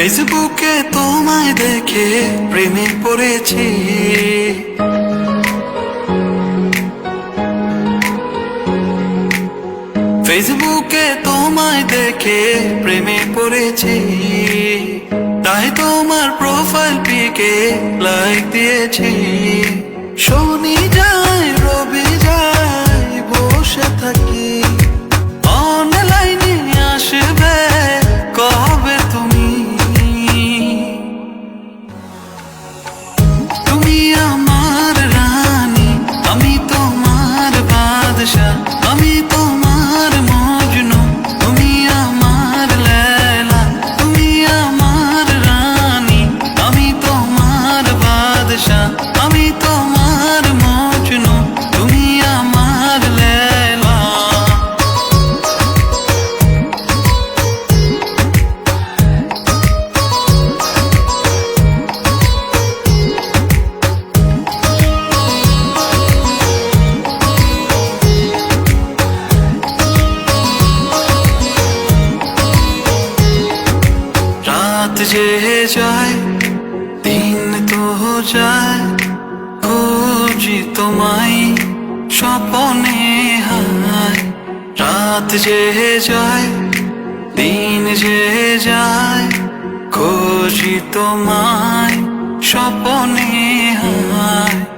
ফেসবুকে তোমায় দেখে প্রেমে পড়েছি। ফেসবুকে তোমায় দেখে প্রেমে পড়েছি। তাই তোমার প্রোফাইল পিকে লাইক দিয়েছি। যে যায় দিন তো যায় খুঁজি তোমায় স্বপনে হায় রাত যে যায় দিন যে যায় খুঁজি তোমায় স্বপনে হায়